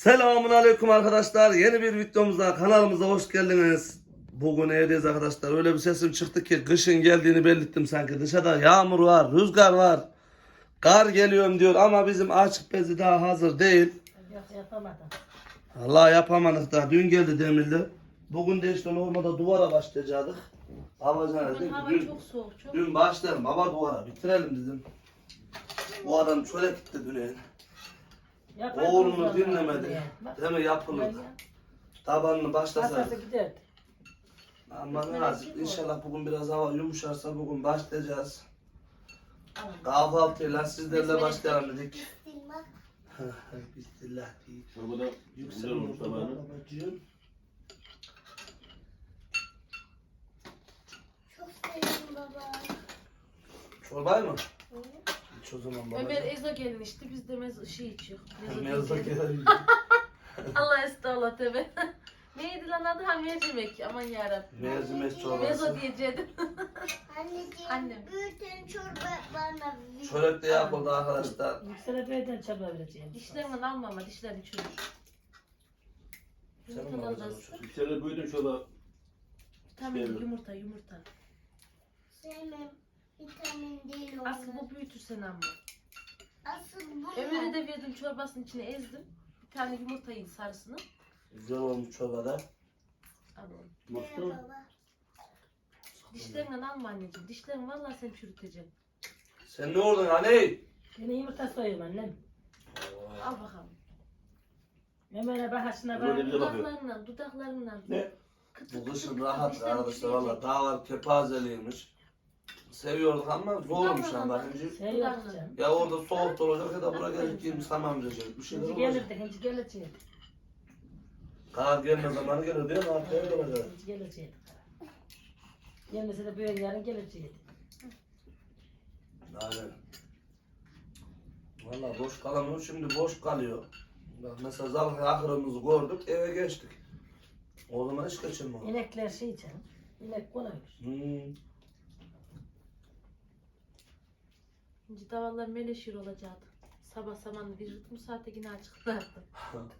Selamun Aleyküm arkadaşlar. Yeni bir videomuza kanalımıza hoş geldiniz. Bugün evdeyiz arkadaşlar. Öyle bir sesim çıktı ki kışın geldiğini belirttim sanki. Dışarıda yağmur var, rüzgar var. Kar geliyorum diyor ama bizim açık bezi daha hazır değil. Yok yapamadım. Allah yapamadık daha. Dün geldi demirli. Bugün de işte normalde duvara başlayacaktık. Bugün dedim ki hava dün, çok soğuk, çok. dün başlayalım baba duvara bitirelim dedim. Bu adam şöyle gitti dün. Yapardım Oğlunu dinlemedi. diye. Değil mi yapılır. ya. Tabanını başlasaydık. Masası giderdi. Aman kim İnşallah bugün biraz hava yumuşarsa bugün başlayacağız. Kahvaltıyla sizlerle başlayalım dedik. Bismillah deyip. Çorbada güzel olmuş tabağını. babacığım. Çok sevdim baba. Çorbayı mı? İç o zaman Ömer babacığım. Ezo gelin işte biz de mez şey içiyor. Mezda gelelim. Allah estağfurullah tebe. Neydi lan adı? Ha mercimek. Aman yarabbim. Mercimek Mezo çorbası. diyecektim. Anneciğim Annem. büyüten çorba bana bir- Çörek de yapıldı arkadaşlar. Yüksele beyden çaba vereceğim. Dişlerini alma ama dişlerini çürür. Senin Yumurta babacığım alacaksın. çocuk. Yüksel'e büyüdüm çorba. Vitamin Sevmiyorum. yumurta yumurta. Sevmem. Vitamin değil Asıl onlar. bu büyütür seni ama. Asıl bunlar. Ömer'e de verdim çorbasının içine ezdim. Bir tane yumurta yiyin sarısını. Güzel olmuş çorbada. Al oğlum. Ne Mutlu. baba? Dişlerinden alma anneciğim. Dişlerin vallahi seni çürütecek. Sen ne oldun aney? Yine yumurta soyayım annem. Al bakalım. Ömer'e bahasına Böyle bak. bize bakıyor. Dudaklarından, dudaklarından. Ne? Kıtır Bu kıtır kışın kıtır rahat arkadaşlar çürüyecek. valla dağlar kepazeliymiş. Seviyorduk ama zormuş bakınca. Şey yok canım. Ya orada soğuk da olacak ya da buraya gelip girmiş tamam diyecek bir şeyler olacak. gelirdi, hinci geleceğiydi. Kar gelme zamanı gelir mi? Artık öyle olacak. Hinci geleceğiydi. Gelmese de böyle yarın geleceğiydi. Aynen. Valla boş kalamıyor şimdi boş kalıyor. Bak mesela zaten ahırımızı gördük eve geçtik. O zaman hiç geçilmiyor. İnekler şey canım. İnek kolaymış. Hmm. Şimdi davallar meleşir olacaktı. Sabah samanlı bir ritmi saate yine açıklardı.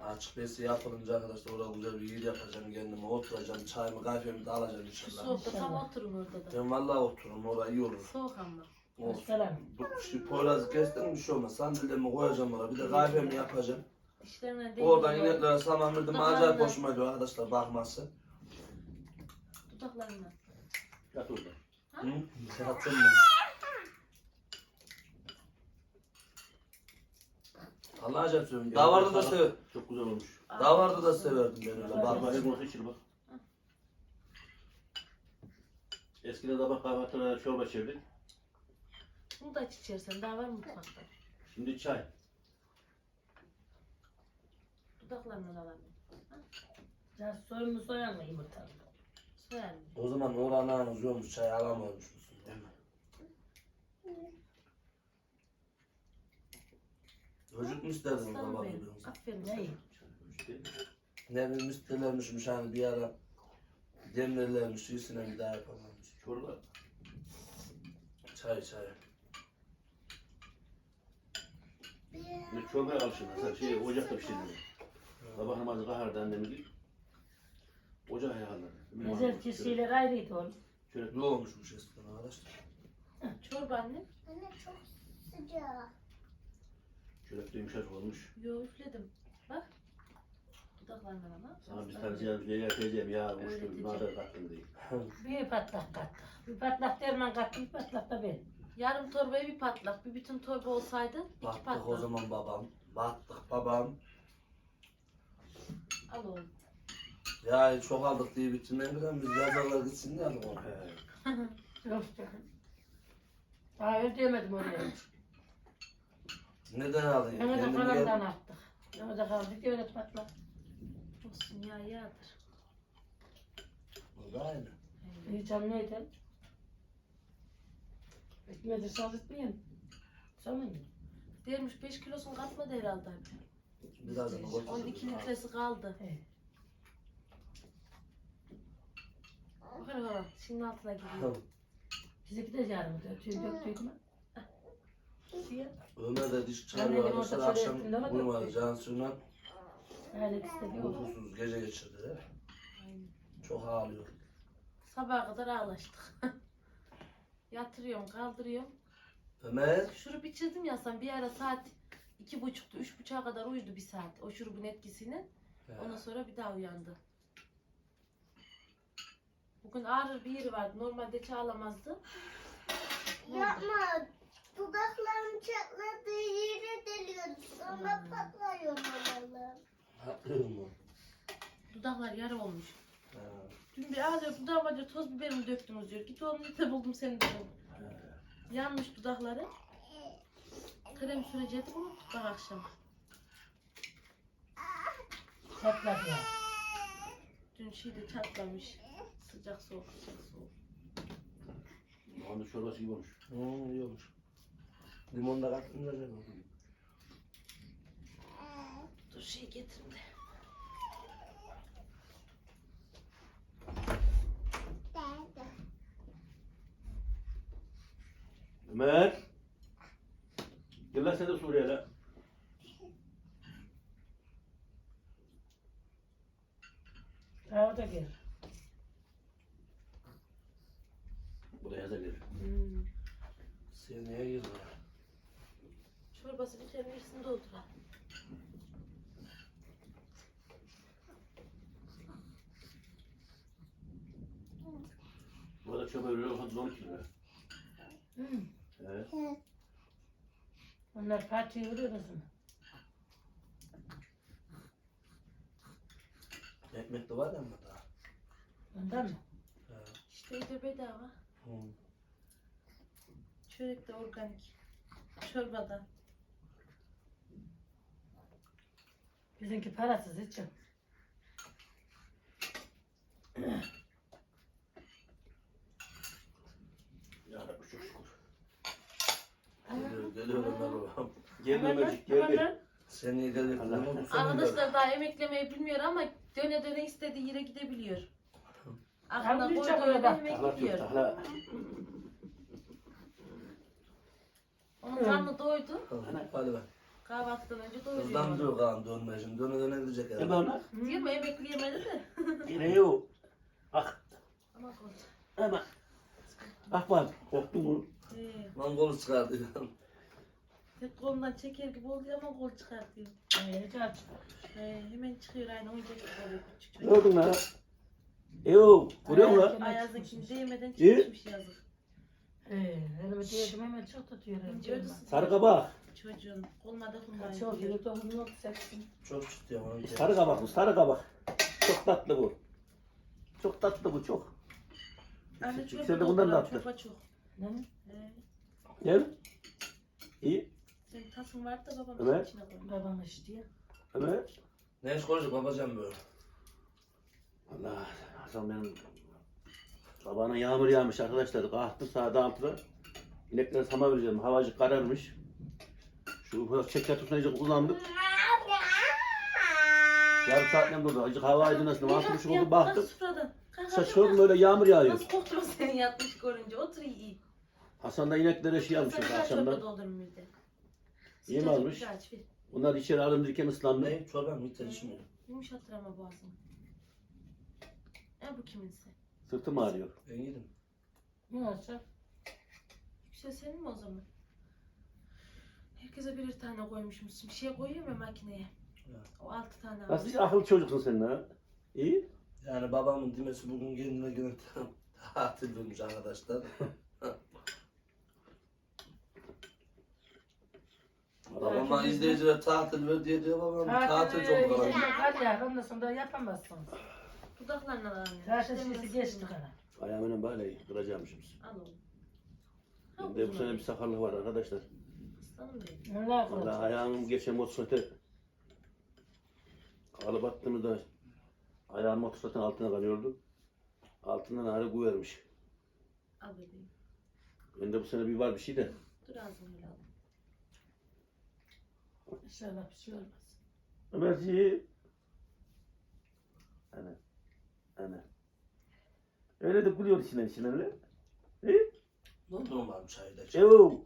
Açık besi yapılınca arkadaşlar orada güzel bir yer yapacağım kendime oturacağım çayımı kahvemi de alacağım inşallah. soğukta tam oturun orada da. Ben valla otururum orada iyi olur. Soğuk ama. Olsun. Selam. Bu şu poyrazı kestim bir şey olmaz. Sandalyemi koyacağım oraya bir de kahvemi yapacağım. Dişlerine değil. Oradan ineklere saman verdim acayip hoşuma gidiyor arkadaşlar bakması. Dudaklarına. Yat orada. Hı? Yatın mı? Allah acayip söylüyorum. Davarda da sever. Çok güzel olmuş. Davarda da severdim ben öyle Bak bakayım orta içir bak. Eskiden sabah kahvaltılara çorba içerdik. Bunu da aç içersen daha var mı mutfakta? Şimdi çay. Dudaklarından alalım. Can soyumu soyan mı yumurta? Mı? O zaman Nurhan Ağa'nız yokmuş çay alamıyormuş musun değil mi? Çocuk mu isterdiniz Aslanım baba benim. birbirinize? Aferin sana. İşte. Ne bileyim hani bir ara demirlermiş iyisine bir daha yapamamış. Çorba. Çay çay. Ne çorbaya alışın. Mesela şey ocakta pişirdim. Sabah namazı kahardı annemiz gibi. Ocağı ayarladı. Özel kişiler ayrıydı oğlum. Şöyle Ne olmuşmuş eskiden arkadaşlar? Çorba anne. Anne çok sıcak. şöyle de yumuşacık olmuş. Yo üfledim. Bak. Dudaklarından ama. Sana biz tartacağız bir yere teyzem ya uçtu. Öğreteceğim. Nazar kattım diye. Bir patlak kattık. Bir patlak derman kattı, bir patlak da ben. Yarım torbaya bir patlak, bir bütün torba olsaydı iki Battık patlak. o zaman babam. Battık babam. Al oğlum. Ya çok aldık diye bitirmeyen bilen biz yazarlar gitsin diye aldık onu. Yok canım. Daha ödeyemedim oraya. Neden alayım? Ona da Kendim kalandan gel. attık. Ona da kaldı ki öyle patlak. Olsun ya yağdır. O da aynı. Yiyeceğim neydi? Ekmeği saldırtmayayım. Sanmıyor. Dermiş 5 kilosunu katmadı herhalde. Birazdan o 12 litresi kaldı. Evet. Bakın baba şimdi altına gidiyor. Bize gideceğim. Tüy döktük mü? Diye. Ömer de diş Ben çağırıyor dedim, arkadaşlar orada akşam şöyle ettim, uyumadı demedim. Cansu'yla uykusuz gece geçirdi. Çok ağlıyor. Sabaha kadar ağlaştık. Yatırıyorum, kaldırıyorum. Ömer Şurup içirdim ya sen bir ara saat iki buçuktu, üç buçuğa kadar uyudu bir saat. O şurubun etkisini. Ondan sonra bir daha uyandı. Bugün ağrır bir yeri vardı. Normalde hiç ağlamazdı. Ne oldu? Yapma. Dudaklarım çatladığı yere deliyordu. Sonra Hmm. patlıyor mamalarım. Haklıyor mu? Dudaklar yara olmuş. Ha. Dün bir ağlıyor dudağıma diyor toz biberimi döktünüz diyor. Git oğlum ne buldum seni dedim. Yanmış dudakları. Krem sürecektim unuttuk bak akşam. Çatladı ya. Dün şeyde çatlamış. Sıcak soğuk sıcak soğuk. Onda çorbası gibi olmuş. Hı, iyi olmuş. Limon da kattın da canım. Dur şey getireyim de. Ömer. Gel lan sen de Suriye'yle. Ha o da gel. Buraya yaza gelir. Hmm. Seneye girdi. Çorbası biterin birisini dolduralım. Burada çöpe öyle olsa 10 kilo. Hı. Evet. Onlar partiye vuruyor musun? Ekmek de var ya daha. Ondan mı? Ha. İşte de bedava. Çörek de organik. Çorbada. Bizimki parasız hiç yok. Ya Rabbi çok şükür. Geliyor, geliyor Ömer babam. Geldi Hemen Ömercik hemen geldi. lan. Seneye gelir. Allah. Ama bu sene Arkadaşlar daha emeklemeyi bilmiyor ama döne döne istediği yere gidebiliyor. Aklına koyduğu bak. emek Tahla çok gidiyor. tahla. Onun karnı doydu. gelir. Hadi bak. Kahvaltıdan önce Hızdan doyuruyor. diyor Kaan dönme şimdi. Döne döne gidecek Ne herhalde. bana? Diyor mu emekleyemedi de. Yine yok. Bak. Ama korktu. Hemen. Bak bak. Korktun mu? Ee, Lan kolu çıkardı. tek kolundan çeker gibi oluyor ama kol çıkartıyor. Ee, hiç aç. Ee, hemen çıkıyor aynı oyuncak gibi oluyor küçük Ne çocuk. oldun lan? Eyo. Görüyor musun lan? Ayaz'daki değmeden İyi. çıkmış yazık. Ee, hemen çok tutuyor. Ödüsü Sarı kabak. Çocuğun koluna dokunmayın Çok iyi tohum yok seksin. Çok ciddi ama. Sarı kabak bu. Sarı kabak. Çok tatlı bu. Çok tatlı bu çok. Anne Sen çorba de bundan da attın. çorba çok. Ne? Ee, Gel. İyi. senin tasın vardı da babam Evet. içine koymuş. Babam işte ya. Evet. Ne iş konuşacak babacığım böyle. Allah. Hasan benim sabahına yağmur yağmış arkadaşlar. Kalktım saat 6'da. İneklere sama vereceğim. Havacık kararmış. Şu ufak çeker tutuna iyice kullandık. Yarım saatten durdu. Acık hava aydınlasın. Altı buçuk oldu baktım. Kalk sofradan. Kalk, kalk, Şaşırdım kalk. öyle yağmur yağıyor. Nasıl korktun seni yatmış görünce. Otur iyi. Hasan da ineklere şey almış akşamdan. Sıcacık almış? Onlar içeri alındırırken ıslandı. Ne? Çorba mı? Hiç içmiyor. Yumuşatır ama boğazını. E bu kiminse? Sırtım ağrıyor. Ben yedim. Ne olacak? Yüksel senin mi o zaman? Herkese birer tane koymuşmuşsun. Bir şey koyuyor mu makineye? Evet. O altı tane Nasıl almış. akıllı çocuksun sen ha? İyi. Yani babamın demesi bugün kendine göre tatil vermiş arkadaşlar. Babama izleyiciler tatil ver diye diyor babam. Tatil çok kolay. Hadi ya ondan sonra yapamazsınız. Dudaklarına alamıyor. Tatil sesi geçti kana. Ayağımla böyle kıracağım şimdi. Al oğlum. Bende bu sene bir sakarlık var arkadaşlar. Aslanım benim. Ne Valla yapacak? ayağım geçen motosiklete alıp attığımda ayağım motosikletin altına kalıyordu. Altından ağrı vermiş. Al bebeğim. Bende bu sene bir var bir şey de. Dur ağzını öyle al. İnşallah bir şey olmaz. Ömerciğim. Ana. Ana. Öyle de gülüyor içinden içinden öyle. E? Ne oldu babam çayda? Evo.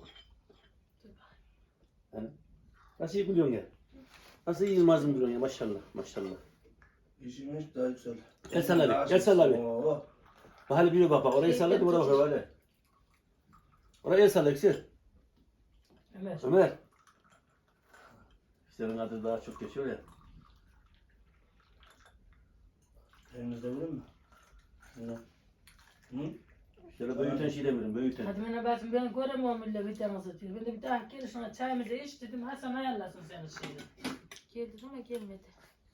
Yani, nasıl iyi gülüyorsun ya? Nasıl iyi mazlum duruyorsun ya maşallah maşallah. İşin hiç daha güzel. Gel sen abi, gel sen abi. Oo. Bak hadi bir bak bak orayı salladı oraya bak öyle. Oraya salla Yüksel. Ömer. Ömer. Yüksel'in adı daha çok geçiyor ya. Temizleyebilir mi? Hı? Hı? Şöyle büyüten şey demiyorum büyüten. Hadi bana bakın ben göremiyorum illa bir tane satıyor. Ben de bir daha gel şuna çayımızı iç dedim. Hasan ayarlasın seni şeyi. Geldi ama gelmedi.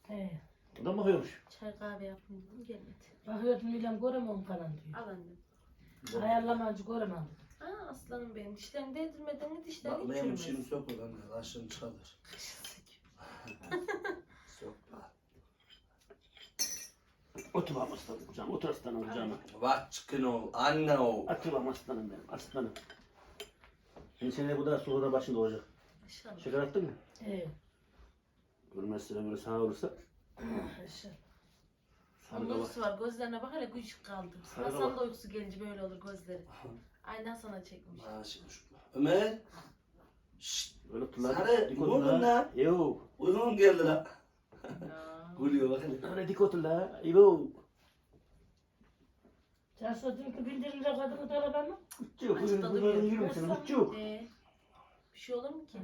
He. O da bakıyormuş. Çay kahve yaptım dedim gelmedi. Bakıyordum İlhan göremiyorum falan diyor. Al annem. Ayarlamacı göremem. Aa aslanım benim. Dişlerini değdirmedin mi Bak dişlerini benim çürümez. şeyimi sok lan. Kaşını çıkardır. Sok bak. Otur bak aslanım canım. Otur aslanım canım. Bak çıkın ol. Anne ol. Bak aslanım benim aslanım. Şimdi seni bu da suda başında olacak. İnşallah. Şeker attın mı? He. Görmezse ömrü sana olursa. İnşallah. Onun Sarıda bak. uykusu var. Gözlerine bak hele küçük kaldı. Sarıda Hasan bak. da uykusu gelince böyle olur gözleri. Aynen sana çekmiş. Ha şimdi şu. Ömer. Şşt. Öyle turlar. Sarı, mu la. lan? Yok. Uygun geldi la. Gülüyor bak hele. Öyle dik otur la. Yok. Cansu dünkü bildirimde kadını talaba mı? Çok. Açıkta Bu duruyor. böyle yürüm seni. Çok. Ee, bir şey olur mu ki?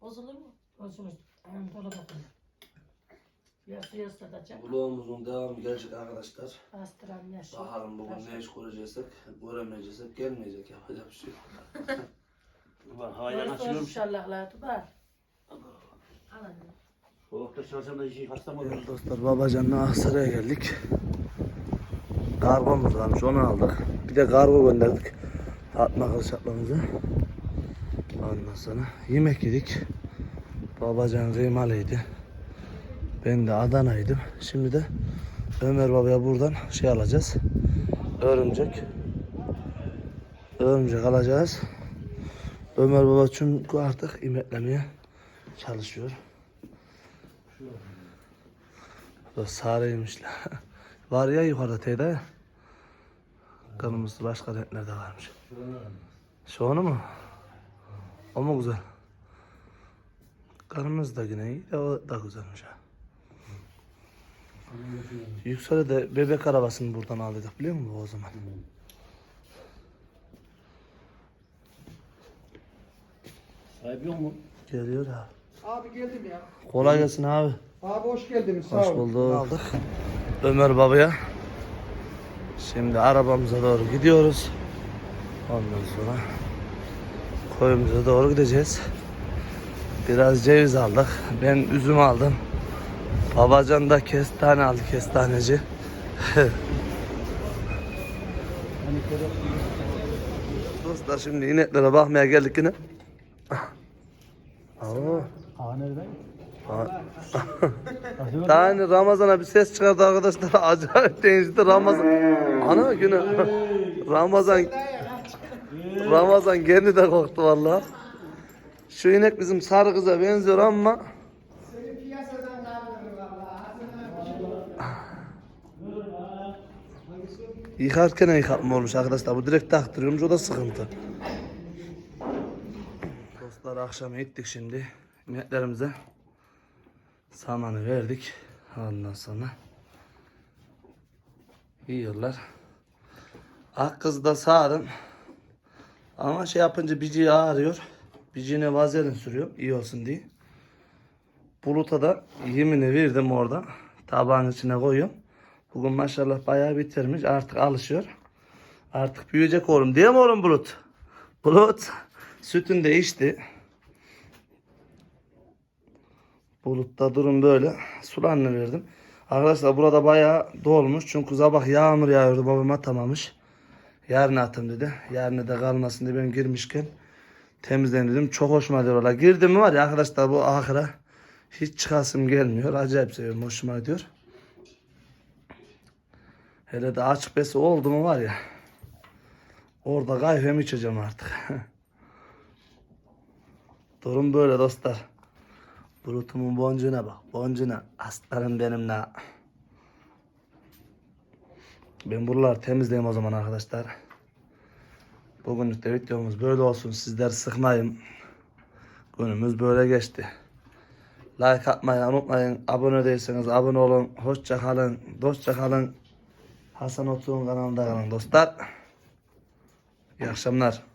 Bozulur mu? Bozulur. Ayağım dolaba koyuyor. Yası yaslatacak. Vlogumuzun devamı gelecek arkadaşlar. Bastıran yaşı. Bakalım bugün ne iş göreceksek, göremeyeceksek gelmeyecek yapacak bir şey yok. Bak havayla Yarısı açıyorum. inşallah la tuba. Al annem. Soğukta çalışsam da işi hasta mı olur? Dostlar Babacan'la Aksaray'a geldik. Kargomuz varmış onu aldık. Bir de kargo gönderdik. Fatma Kılıç ablamıza. Ondan sonra yemek yedik. Babacan kıymalıydı. Ben de Adana'ydım. Şimdi de Ömer Baba'ya buradan şey alacağız. Örümcek. Örümcek alacağız. Ömer Baba çünkü artık imeklemeye çalışıyor. Bu sarıymış la. Var ya yukarıda teyze ya. Kırmızı başka renklerde varmış. Şu onu mu? O mu güzel? Kırmızı da yine iyi de o da güzelmiş ha. Yüksel'e de bebek arabasını buradan aldık biliyor musun o zaman? Sahibi yok mu? Geliyor abi. Abi geldim ya. Kolay gelsin abi. Abi hoş geldiniz. Sağ Hoş olun. bulduk. Aldık. Ömer babaya. Şimdi arabamıza doğru gidiyoruz. Ondan sonra koyumuza doğru gideceğiz. Biraz ceviz aldık. Ben üzüm aldım. Babacan da kestane aldı kestaneci. Dostlar şimdi ineklere bakmaya geldik yine. Aa. Aa nerede? Daha hani Ramazan'a bir ses çıkardı arkadaşlar. Acayip değişti Ramazan. Ana günü. Ramazan. Ramazan kendi de korktu valla. Şu inek bizim sarı kıza benziyor ama. Yıkarken yıkatma olmuş arkadaşlar. Bu direkt taktırıyormuş o da sıkıntı. Dostlar akşam gittik şimdi. İneklerimize samanı verdik. Ondan sonra yiyorlar. Ak kızı da sağdım. Ama şey yapınca biciği ağrıyor. Biciğine vazelin sürüyorum iyi olsun diye. Buluta da yemini verdim orada. Tabağın içine koyuyorum. Bugün maşallah bayağı bitirmiş. Artık alışıyor. Artık büyüyecek oğlum. Değil mi oğlum Bulut? Bulut. Sütünü de içti. Bulutta durum böyle. Sularını verdim. Arkadaşlar burada bayağı dolmuş. Çünkü sabah yağmur yağıyordu. Babam atamamış. Yarın atım dedi. Yarın da kalmasın diye ben girmişken temizlen dedim. Çok hoşuma gidiyor. Girdim mi var ya arkadaşlar bu ahıra hiç çıkasım gelmiyor. Acayip seviyorum. Hoşuma gidiyor. Hele de açık besi oldu mu var ya. Orada kahvemi içeceğim artık. Durum böyle dostlar. Bulutumun boncuğuna bak. Boncuğuna. Aslanım benim la. Ben buraları temizleyeyim o zaman arkadaşlar. Bugünlük de videomuz böyle olsun. Sizleri sıkmayayım. Günümüz böyle geçti. Like atmayı unutmayın. Abone değilseniz abone olun. Hoşça kalın. Dostça kalın. Hasan Otuğ'un kanalında kalın dostlar. İyi akşamlar.